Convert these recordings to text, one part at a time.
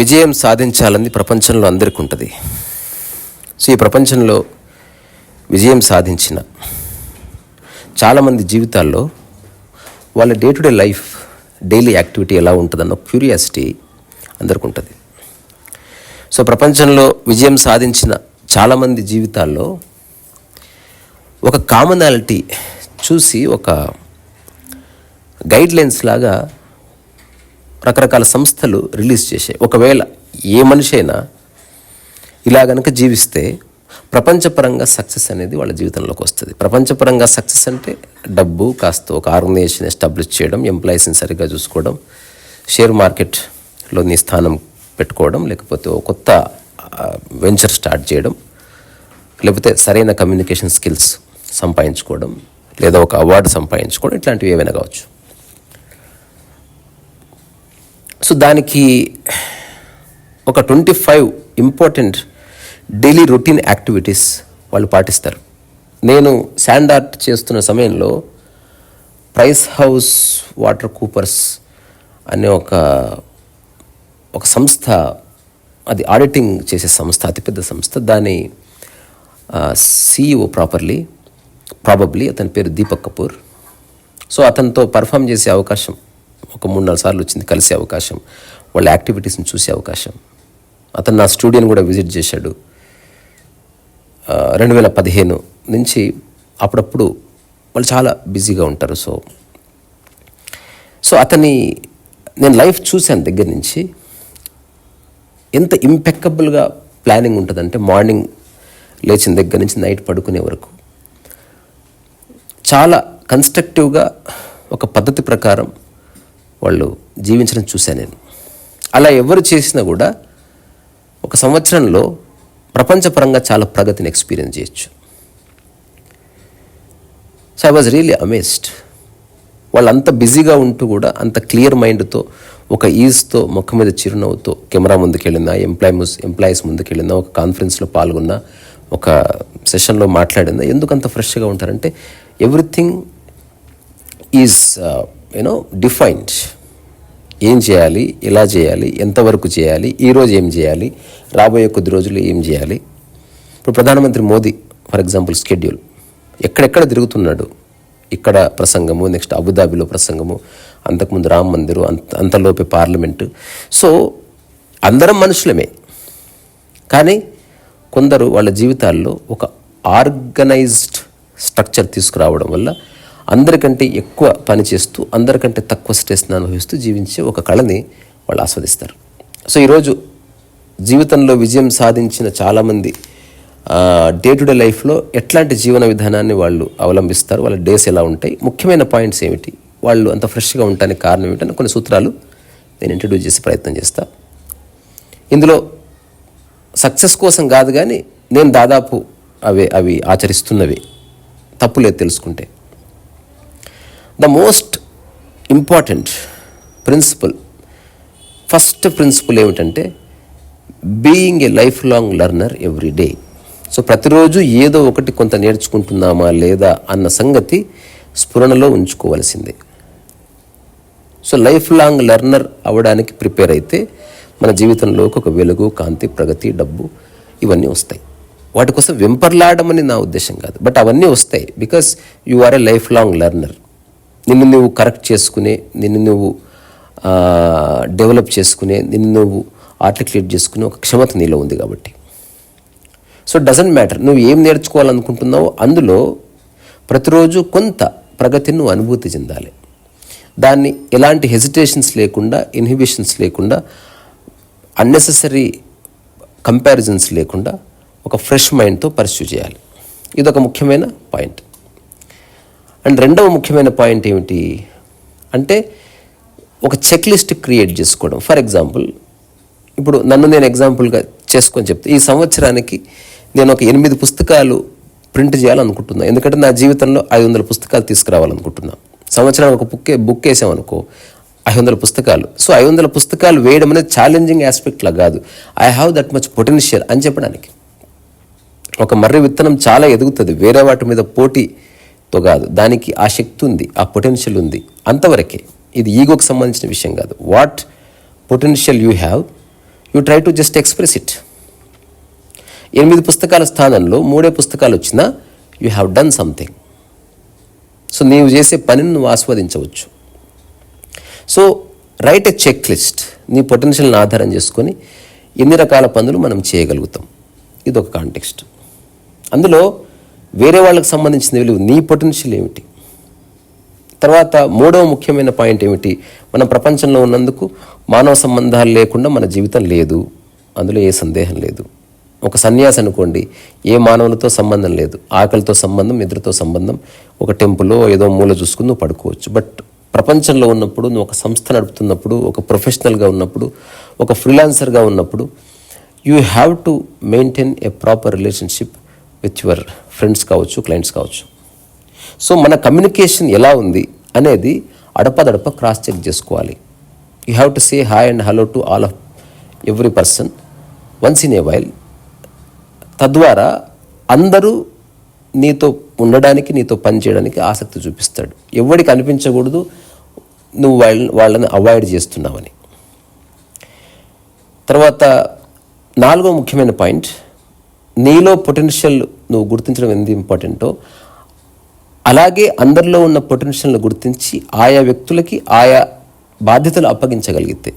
విజయం సాధించాలని ప్రపంచంలో అందరికీ ఉంటుంది. సో ఈ ప్రపంచంలో విజయం సాధించిన చాలామంది జీవితాల్లో వాళ్ళ day to day life daily activity ఎలా ఉంటుందన్న క్యూరియాసిటీ అందరికి ఉంటుంది. సో ప్రపంచంలో విజయం సాధించిన చాలామంది జీవితాల్లో ఒక కామనాలిటీ చూసి ఒక గైడ్లైన్స్ లాగా రకరకాల సంస్థలు రిలీజ్ చేశాయి. ఒకవేళ ఏ మనిషి అయినా ఇలా గనక జీవిస్తే ప్రపంచపరంగా సక్సెస్ అనేది వాళ్ళ జీవితంలోకి వస్తుంది. ప్రపంచపరంగా సక్సెస్ అంటే డబ్బు కాస్త ఒక ఆర్గనైజేషన్ ఎస్టాబ్లిష్ చేయడం ఎంప్లాయీస్ని సరిగ్గా చూసుకోవడం షేర్ మార్కెట్లో నీ స్థానం పెట్టుకోవడం లేకపోతే ఒక కొత్త వెంచర్ స్టార్ట్ చేయడం లేకపోతే సరైన కమ్యూనికేషన్ స్కిల్స్ సంపాదించుకోవడం లేదా ఒక అవార్డు సంపాదించుకోవడం ఇట్లాంటివి ఏమైనా కావచ్చు. సో దానికి ఒక twenty five important daily routine activities వాళ్ళు పాటిస్తారు. నేను శాండ్ ఆర్ట్ చేస్తున్న సమయంలో ప్రైస్ హౌస్ వాటర్ కూపర్స్ అనే ఒక ఒక సంస్థ అది ఆడిటింగ్ చేసే సంస్థ అతిపెద్ద సంస్థ. దాని సిఇఓ ప్రాపర్లీ ప్రాబబ్లీ అతని పేరు దీపక్ కపూర్. సో అతనితో పర్ఫామ్ చేసే అవకాశం ఒక మూడు నాలుగు సార్లు వచ్చింది కలిసే అవకాశం. వాళ్ళ యాక్టివిటీస్ని చూసే అవకాశం. అతను నా స్టూడియోని కూడా విజిట్ చేశాడు. రెండు వేల పదిహేను నుంచి అప్పుడప్పుడు వాళ్ళు చాలా బిజీగా ఉంటారు. సో సో అతని నేను లైఫ్ చూశాను దగ్గర నుంచి. ఎంత ఇంపెక్కబుల్గా ప్లానింగ్ ఉంటుందంటే మార్నింగ్ లేచిన దగ్గర నుంచి నైట్ పడుకునే వరకు. చాలా కన్స్ట్రక్టివ్గా ఒక పద్ధతి ప్రకారం వాళ్ళు జీవించడం చూశాను నేను. అలా ఎవరు చేసినా కూడా ఒక సంవత్సరంలో ప్రపంచపరంగా చాలా ప్రగతిని ఎక్స్పీరియన్స్ చేయొచ్చు. So I was really amazed వాళ్ళు అంత బిజీగా ఉంటూ కూడా అంత క్లియర్ మైండ్తో ఒక ఈజ్తో ముఖం మీద చిరునవ్వుతో కెమెరా ముందుకెళ్ళినా ఎంప్లాయిస్ ఎంప్లాయీస్ ముందుకెళ్ళినా ఒక కాన్ఫరెన్స్లో పాల్గొన్నా ఒక సెషన్లో మాట్లాడిందా ఎందుకు అంత ఫ్రెష్గా ఉంటారంటే everything is uh, you know defined ఏం చేయాలి? ఎలా చేయాలి? ఎంతవరకు చేయాలి? ఈరోజు ఏం చేయాలి? రాబోయే కొద్ది రోజులు ఏం చేయాలి? ఇప్పుడు ప్రధానమంత్రి మోదీ ఫర్ ఎగ్జాంపుల్ స్కెడ్యూల్. ఎక్కడెక్కడ తిరుగుతున్నాడు? ఇక్కడ ప్రసంగము నెక్స్ట్ అబుదాబిలో ప్రసంగము అంతకుముందు రామ్ మందిరు అంత అంతలోపే పార్లమెంటు. సో అందరం మనుషులమే. కానీ కొందరు వాళ్ళ జీవితాల్లో ఒక ఆర్గనైజ్డ్ స్ట్రక్చర్ తీసుకురావడం వల్ల అందరికంటే ఎక్కువ పని చేస్తూ అందరికంటే తక్కువ స్ట్రెస్ని అనుభవిస్తూ జీవించే ఒక కళని వాళ్ళు ఆస్వాదిస్తారు. సో ఈరోజు జీవితంలో విజయం సాధించిన చాలామంది డే టు డే లైఫ్లో ఎట్లాంటి జీవన విధానాన్ని వాళ్ళు అవలంబిస్తారు వాళ్ళ డేస్ ఎలా ఉంటాయి ముఖ్యమైన పాయింట్స్ ఏమిటి వాళ్ళు అంత ఫ్రెష్గా ఉండటానికి కారణం ఏమిటని కొన్ని సూత్రాలు నేను ఇంట్రడ్యూస్ చేసే ప్రయత్నం చేస్తా. ఇందులో సక్సెస్ కోసం కాదు కానీ నేను దాదాపు అవే అవి ఆచరిస్తున్నవి తప్పులేదు తెలుసుకుంటే. The most important principle first principle ఏమిటంటే being a life long learner every day so ప్రతిరోజు ఏదో ఒకటి కొంత నేర్చుకుంటున్నామా లేదా అన్న సంగతి స్ఫురణలో ఉంచుకోవలసిందే. సో లైఫ్ లాంగ్ లెర్నర్ అవడానికి ప్రిపేర్ అయితే మన జీవితంలోకి ఒక వెలుగు కాంతి ప్రగతి డబ్బు ఇవన్నీ వస్తాయి. వాటి కోసం వెంపర్లాడమని నా ఉద్దేశం కాదు. బట్ అవన్నీ వస్తాయి because you are a life long learner నిన్ను నువ్వు కరెక్ట్ చేసుకునే నిన్ను నువ్వు డెవలప్ చేసుకునే నిన్ను నువ్వు ఆర్టికులేట్ చేసుకునే ఒక క్షమత నీలో ఉంది కాబట్టి. సో డజంట్ మ్యాటర్ నువ్వు ఏం నేర్చుకోవాలనుకుంటున్నావో అందులో ప్రతిరోజు కొంత ప్రగతిని నువ్వు అనుభూతి చెందాలి. దాన్ని ఎలాంటి హెజిటేషన్స్ లేకుండా ఇన్హిబిషన్స్ లేకుండా అన్నెసెసరీ కంపారిజన్స్ లేకుండా ఒక ఫ్రెష్ మైండ్తో పర్స్యూ చేయాలి. ఇదొక ముఖ్యమైన పాయింట్ అండ్ రెండవ ముఖ్యమైన పాయింట్ ఏమిటి అంటే ఒక చెక్ లిస్ట్ క్రియేట్ చేసుకోవడం. ఫర్ ఎగ్జాంపుల్ ఇప్పుడు నన్ను నేను ఎగ్జాంపుల్గా చేసుకొని చెప్తే. ఈ సంవత్సరానికి నేను ఒక ఎనిమిది పుస్తకాలు ప్రింట్ చేయాలనుకుంటున్నాను ఎందుకంటే నా జీవితంలో ఐదు వందల పుస్తకాలు తీసుకురావాలనుకుంటున్నాను సంవత్సరానికి ఒక బుక్ బుక్ వేసామనుకో ఐదు వందల పుస్తకాలు. సో ఐదు వందల పుస్తకాలు వేయడం అనేది ఛాలెంజింగ్ ఆస్పెక్ట్లా కాదు. I have that much potential అని చెప్పడానికి. ఒక మర్రి విత్తనం చాలా ఎదుగుతుంది. వేరే వాటి మీద పోటీ తో కాదు. దానికి ఆ శక్తి ఉంది ఆ పొటెన్షియల్ ఉంది. అంతవరకే ఇది ఈగోకి సంబంధించిన విషయం కాదు. What potential you have you try to just express it ఎనిమిది పుస్తకాల స్థానంలో మూడే పుస్తకాలు వచ్చినా you have done something so నీవు చేసే పనిని నువ్వు ఆస్వాదించవచ్చు. So write a check list నీ పొటెన్షియల్ని ఆధారం చేసుకొని ఎన్ని రకాల పనులు మనం చేయగలుగుతాం. ఇది ఒక కాంటెక్స్ట్ అందులో వేరే వాళ్ళకి సంబంధించిన విలువ నీ పొటెన్షియల్ ఏమిటి? తర్వాత మూడవ ముఖ్యమైన పాయింట్ ఏమిటి? మనం ప్రపంచంలో ఉన్నందుకు మానవ సంబంధాలు లేకుండా మన జీవితం లేదు. అందులో ఏ సందేహం లేదు. ఒక సన్యాసి అనుకోండి ఏ మానవులతో సంబంధం లేదు. ఆకలితో సంబంధం నిద్రతో సంబంధం ఒక టెంపుల్లో ఏదో మూల చూసుకుని నువ్వు పడుకోవచ్చు. బట్ ప్రపంచంలో ఉన్నప్పుడు నువ్వు ఒక సంస్థ నడుపుతున్నప్పుడు ఒక ప్రొఫెషనల్గా ఉన్నప్పుడు ఒక ఫ్రీలాన్సర్గా ఉన్నప్పుడు you have to maintain a proper relationship with your friends కావచ్చు క్లయింట్స్ కావచ్చు. సో మన కమ్యూనికేషన్ ఎలా ఉంది అనేది అడపదడప క్రాస్ చెక్ చేసుకోవాలి. You have to say hi and hello to all of every person once in a while తద్వారా అందరూ నీతో ఉండడానికి నీతో పనిచేయడానికి ఆసక్తి చూపిస్తాడు. ఎవడికి అనిపించకూడదు నువ్వు వాళ్ళ వాళ్ళని అవాయిడ్ చేస్తున్నావని. తర్వాత నాలుగో ముఖ్యమైన పాయింట్ నీలో పొటెన్షియల్ నువ్వు గుర్తించడం ఎంత ఇంపార్టెంటో అలాగే అందరిలో ఉన్న పొటెన్షియల్ని గుర్తించి ఆయా వ్యక్తులకి ఆయా బాధ్యతలు అప్పగించగలిగితే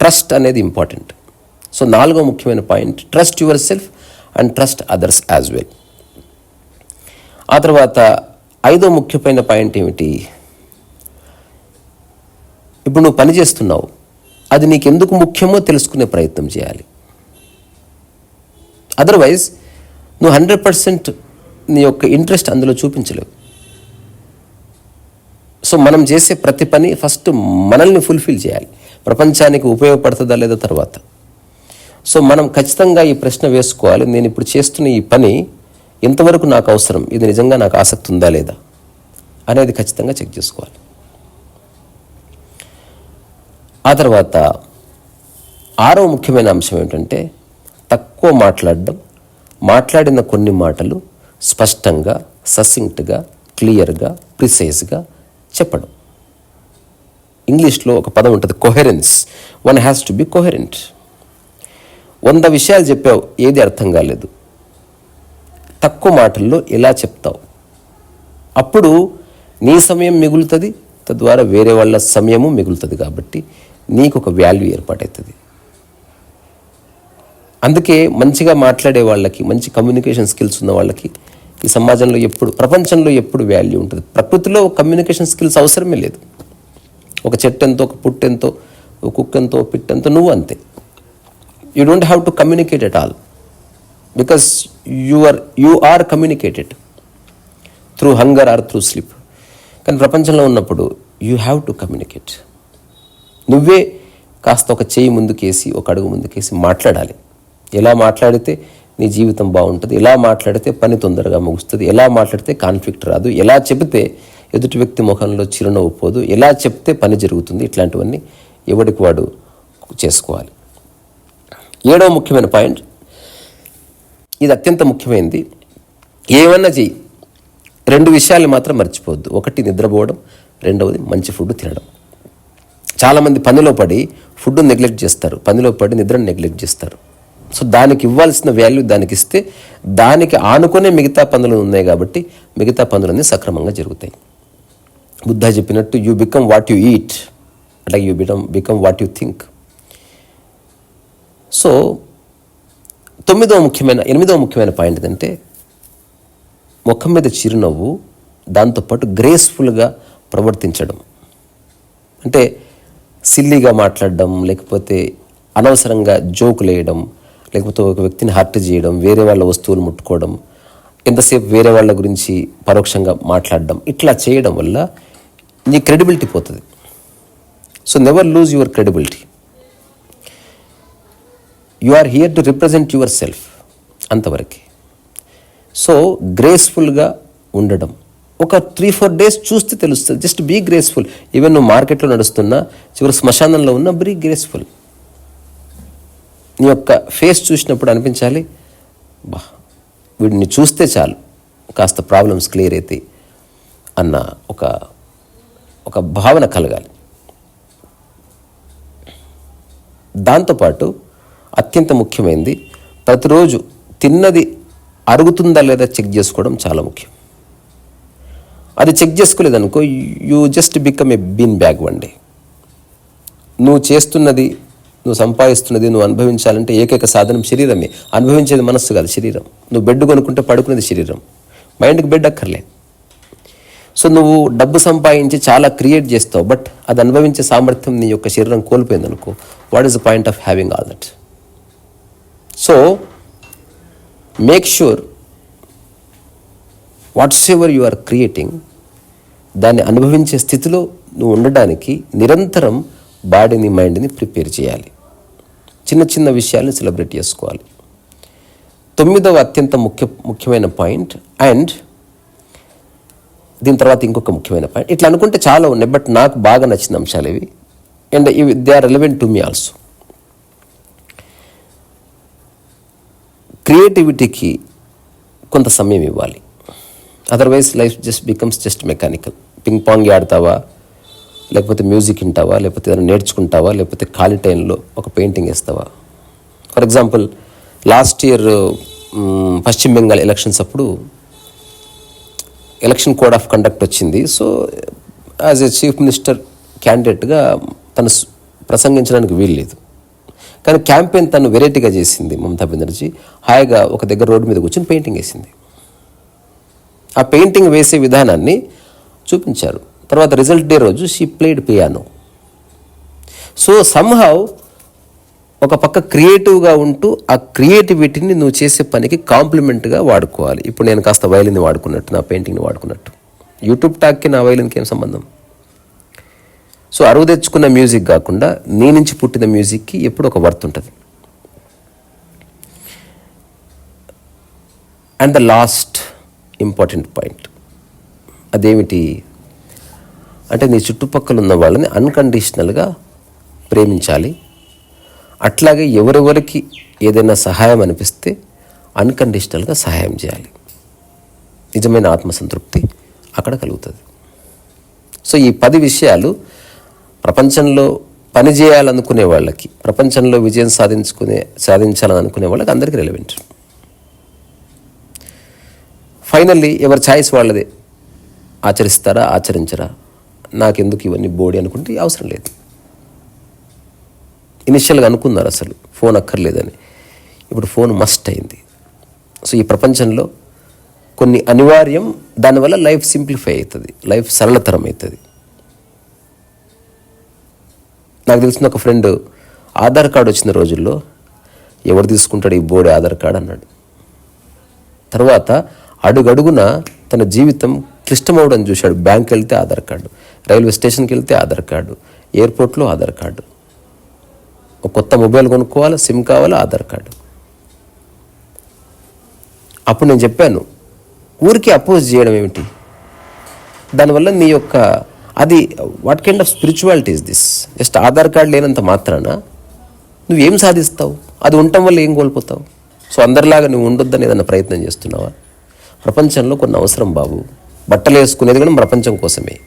ట్రస్ట్ అనేది ఇంపార్టెంట్ సో నాలుగో ముఖ్యమైన point trust yourself and trust others as well ఆ తర్వాత ఐదో ముఖ్యమైన పాయింట్ ఏమిటి? ఇప్పుడు నువ్వు పని చేస్తున్నావు. అది నీకు ఎందుకు ముఖ్యమో తెలుసుకునే ప్రయత్నం చేయాలి. అదర్వైజ్ నువ్వు హండ్రెడ్ పర్సెంట్ నీ యొక్క ఇంట్రెస్ట్ అందులో చూపించలేవు. సో మనం చేసే ప్రతి పని ఫస్ట్ మనల్ని ఫుల్ఫిల్ చేయాలి. ప్రపంచానికి ఉపయోగపడుతుందా లేదా తర్వాత? సో మనం ఖచ్చితంగా ఈ ప్రశ్న వేసుకోవాలి. నేను ఇప్పుడు చేస్తున్న ఈ పని ఎంతవరకు నాకు అవసరం? ఇది నిజంగా నాకు ఆసక్తి ఉందా లేదా? అనేది ఖచ్చితంగా చెక్ చేసుకోవాలి. ఆ తర్వాత ఆరో ముఖ్యమైన అంశం ఏంటంటే తక్కువ మాట్లాడడం మాట్లాడిన కొన్ని మాటలు స్పష్టంగా ససింక్ట్గా క్లియర్గా ప్రిసైజ్గా చెప్పడం. ఇంగ్లీష్లో ఒక పదం ఉంటుంది coherence one has to be coherent వంద విషయాలు చెప్పావు ఏది అర్థం కాలేదు. తక్కువ మాటల్లో ఎలా చెప్తావు? అప్పుడు నీ సమయం మిగులుతుంది తద్వారా వేరే వాళ్ళ సమయము మిగులుతుంది కాబట్టి నీకు ఒక వాల్యూ ఏర్పాటవుతుంది అందుకే మంచిగా మాట్లాడే వాళ్ళకి మంచి కమ్యూనికేషన్ స్కిల్స్ ఉన్న వాళ్ళకి ఈ సమాజంలో ఎప్పుడు ప్రపంచంలో ఎప్పుడు వాల్యూ ఉంటుంది. ప్రకృతిలో కమ్యూనికేషన్ స్కిల్స్ అవసరమే లేదు. ఒక చెట్టు ఎంతో ఒక పుట్టెంతో ఒక కుక్కెంతో పిట్టెంతో నువ్వు అంతే. You don't have to communicate at all because you are you are communicated through hunger or through sleep కానీ ప్రపంచంలో ఉన్నప్పుడు యూ హ్యావ్ టు కమ్యూనికేట్ నువ్వే కాస్త ఒక చేయి ముందుకేసి ఒక అడుగు ముందుకేసి మాట్లాడాలి. ఎలా మాట్లాడితే నీ జీవితం బాగుంటుంది ఎలా మాట్లాడితే పని తొందరగా ముగుస్తుంది ఎలా మాట్లాడితే కాన్ఫ్లిక్ట్ రాదు ఎలా చెబితే ఎదుటి వ్యక్తి ముఖంలో చిరునవ్వు పోదు ఎలా చెప్తే పని జరుగుతుంది ఇట్లాంటివన్నీ ఎవడికి వాడు చేసుకోవాలి. ఏడవ ముఖ్యమైన పాయింట్ ఇది అత్యంత ముఖ్యమైనది ఏమన్నా చెయ్యి రెండు విషయాలు మాత్రం మర్చిపోవద్దు. ఒకటి నిద్రపోవడం రెండవది మంచి ఫుడ్ తినడం. చాలామంది పనిలో పడి ఫుడ్ నెగ్లెక్ట్ చేస్తారు పనిలో పడి నిద్రను నెగ్లెక్ట్ చేస్తారు. సో దానికి ఇవ్వాల్సిన వాల్యూ దానికి ఇస్తే దానికి ఆనుకునే మిగతా పనులు ఉన్నాయి కాబట్టి మిగతా పనులన్నీ సక్రమంగా జరుగుతాయి. బుద్ధ చెప్పినట్టు you become what you eat అట్లాగే you become become what you think so తొమ్మిదవ ముఖ్యమైన ఎనిమిదవ ముఖ్యమైన పాయింట్ ఏంటంటే ముఖం మీద చిరునవ్వు దాంతోపాటు గ్రేస్ఫుల్గా ప్రవర్తించడం. అంటే సిల్లీగా మాట్లాడడం లేకపోతే అనవసరంగా జోకులు వేయడం లేకపోతే ఒక వ్యక్తిని హర్ట్ చేయడం వేరే వాళ్ళ వస్తువులు ముట్టుకోవడం ఎంతసేపు వేరే వాళ్ళ గురించి పరోక్షంగా మాట్లాడడం ఇట్లా చేయడం వల్ల నీ క్రెడిబిలిటీ పోతుంది. So never lose your credibility you are here to represent yourself అంతవరకే. సో గ్రేస్ఫుల్గా ఉండడం. ఒక త్రీ ఫోర్ డేస్ చూస్తే తెలుస్తుంది. జస్ట్ బీ గ్రేస్ఫుల్ ఈవెన్ నువ్వు మార్కెట్లో నడుస్తున్నా చివరి శ్మశానంలో ఉన్నా బీ గ్రేస్ఫుల్ నీ యొక్క ఫేస్ చూసినప్పుడు అనిపించాలి బా వీడిని చూస్తే చాలు కాస్త ప్రాబ్లమ్స్ క్లియర్ అవుతాయి అన్న ఒక ఒక భావన కలగాలి. దాంతోపాటు అత్యంత ముఖ్యమైనది ప్రతిరోజు తిన్నది అరుగుతుందా లేదా చెక్ చేసుకోవడం చాలా ముఖ్యం. అది check చేసుకోలేదనుకో you just become a bean bag one day. నువ్వు చేస్తున్నది నువ్వు సంపాదిస్తున్నది నువ్వు అనుభవించాలంటే ఏకైక సాధనం శరీరమే. అనుభవించేది మనస్సు కాదు శరీరం. నువ్వు బెడ్ కొనుక్కుంటే పడుకునేది శరీరం. మైండ్కి బెడ్ అక్కర్లే. సో నువ్వు డబ్బు సంపాదించి చాలా క్రియేట్ చేస్తావు బట్ అది అనుభవించే సామర్థ్యం నీ యొక్క శరీరం కోల్పోయింది అనుకో what is the point of having all that so make sure whatsoever you are creating దాన్ని అనుభవించే స్థితిలో నువ్వు ఉండడానికి నిరంతరం బాడీని మైండ్ని ప్రిపేర్ చేయాలి. చిన్న చిన్న విషయాలను సెలబ్రేట్ చేసుకోవాలి. తొమ్మిదవ అత్యంత ముఖ్య ముఖ్యమైన పాయింట్ అండ్ దీని తర్వాత ఇంకొక ముఖ్యమైన పాయింట్. ఇట్లా అనుకుంటే చాలా ఉన్నాయి బట్ నాకు బాగా నచ్చిన అంశాలు ఇవి. అండ్ ఇవి they are relevant to me also. క్రియేటివిటీకి కొంత సమయం ఇవ్వాలి. Otherwise life just becomes just mechanical ping pong ఆడతావా? లేకపోతే మ్యూజిక్ వింటావా? లేకపోతే ఏదైనా నేర్చుకుంటావా? లేకపోతే ఖాళీ టైంలో ఒక పెయింటింగ్ వేస్తావా? ఫర్ ఎగ్జాంపుల్ లాస్ట్ ఇయర్ పశ్చిమ బెంగాల్ ఎలక్షన్స్ అప్పుడు ఎలక్షన్ కోడ్ ఆఫ్ కండక్ట్ వచ్చింది. So as a chief minister క్యాండిడేట్గా తను ప్రసంగించడానికి వీల్లేదు. కానీ క్యాంపెయిన్ తను వెరైటీగా చేసింది మమతా బెనర్జీ. హాయిగా ఒక దగ్గర రోడ్డు మీద కూర్చొని పెయింటింగ్ వేసింది. ఆ పెయింటింగ్ వేసే విధానాన్ని చూపించారు. తర్వాత రిజల్ట్ డే రోజు she played piano so somehow ఒక పక్క క్రియేటివ్గా ఉంటూ ఆ క్రియేటివిటీని నువ్వు చేసే పనికి కాంప్లిమెంట్గా వాడుకోవాలి. ఇప్పుడు నేను కాస్త వైలిన్ని వాడుకున్నట్టు నా పెయింటింగ్ని వాడుకున్నట్టు. యూట్యూబ్ టాక్కి నా వైలిన్కి ఏం సంబంధం? సో అరువు తెచ్చుకున్న మ్యూజిక్ కాకుండా నీ నుంచి పుట్టిన మ్యూజిక్కి ఎప్పుడు ఒక వర్త్ ఉంటుంది. And the last important point అదేమిటి? అంటే నీ చుట్టుపక్కల ఉన్న వాళ్ళని అన్కండిషనల్గా ప్రేమించాలి. అట్లాగే ఎవరెవరికి ఏదైనా సహాయం అనిపిస్తే అన్కండిషనల్గా సహాయం చేయాలి. నిజమైన ఆత్మసంతృప్తి అక్కడ కలుగుతుంది. సో ఈ పది విషయాలు ప్రపంచంలో పని చేయాలనుకునే వాళ్ళకి ప్రపంచంలో విజయం సాధించుకునే సాధించాలని అనుకునే వాళ్ళకి అందరికీ రెలవెంట్ ఫైనల్లీ ఎవరి ఛాయిస్ వాళ్ళదే? ఆచరిస్తారా? ఆచరించరా? నాకెందుకు ఇవన్నీ బోడి అనుకుంటే అవసరం లేదు. ఇనిషియల్గా అనుకున్నారు అసలు ఫోన్ అక్కర్లేదని. ఇప్పుడు ఫోన్ మస్ట్ అయింది. సో ఈ ప్రపంచంలో కొన్ని అనివార్యం దానివల్ల లైఫ్ సింప్లిఫై అవుతుంది లైఫ్ సరళతరం అవుతుంది. నాకు తెలిసిన ఒక ఫ్రెండ్ ఆధార్ కార్డు వచ్చిన రోజుల్లో ఎవరు తీసుకుంటాడు ఈ బోడి ఆధార్ కార్డు అన్నాడు. తర్వాత అడుగడుగున తన జీవితం క్లిష్టమవడం చూశాడు బ్యాంక్ వెళ్తే ఆధార్ కార్డు. రైల్వే స్టేషన్కి వెళ్తే ఆధార్ కార్డు ఎయిర్పోర్ట్లో ఆధార్ కార్డు. ఒక కొత్త మొబైల్ కొనుక్కోవాలి సిమ్ కావాలి ఆధార్ కార్డు. అప్పుడు నేను చెప్పాను ఊరికి అపోజ్ చేయడం ఏమిటి? దానివల్ల నీ యొక్క అది what kind of spirituality is this just Aadhaar card లేనంత మాత్రాన? నువ్వేం సాధిస్తావు? అది ఉండటం వల్ల ఏం కోల్పోతావు? సో అందరిలాగా నువ్వు ఉండొద్దని ఏదైనా ప్రయత్నం చేస్తున్నావా? ప్రపంచంలో కొన్ని అవసరం బాబు. బట్టలు వేసుకునేది కూడా ప్రపంచం కోసమే.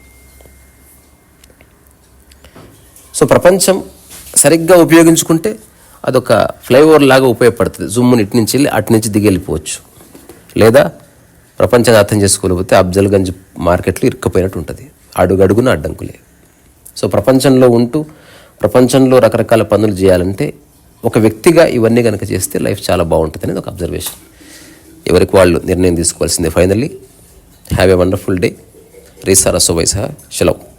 సో ప్రపంచం సరిగ్గా ఉపయోగించుకుంటే అదొక ఫ్లైఓవర్ లాగా ఉపయోగపడుతుంది. జుమ్ముని ఇటు నుంచి వెళ్ళి అటు నుంచి దిగి వెళ్ళిపోవచ్చు. లేదా ప్రపంచాన్ని అర్థం చేసుకోలేకపోతే అఫ్జల్గంజ్ మార్కెట్లో ఇరుక్కుపోయినట్టు ఉంటుంది. అడుగడుగున అడ్డంకులే. సో ప్రపంచంలో ఉంటూ ప్రపంచంలో రకరకాల పనులు చేయాలంటే ఒక వ్యక్తిగా ఇవన్నీ కనుక చేస్తే లైఫ్ చాలా బాగుంటుంది అనేది ఒక అబ్జర్వేషన్. ఎవరికి వాళ్ళు నిర్ణయం తీసుకోవాల్సిందే finally. Have a wonderful day. రీసా రసోవైసా శిలవు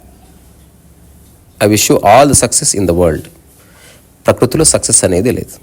I wish you all the success in the world ప్రకృతిలో సక్సెస్ అనేది లేదు.